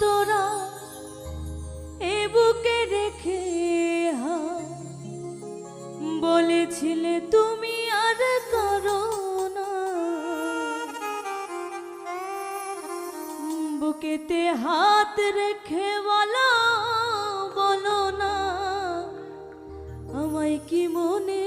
তোরা এ বুকে রেখে বলেছিলে তুমি আর করো না। বুকেতে হাত রেখে বলো বলো না। আমায় কি মনে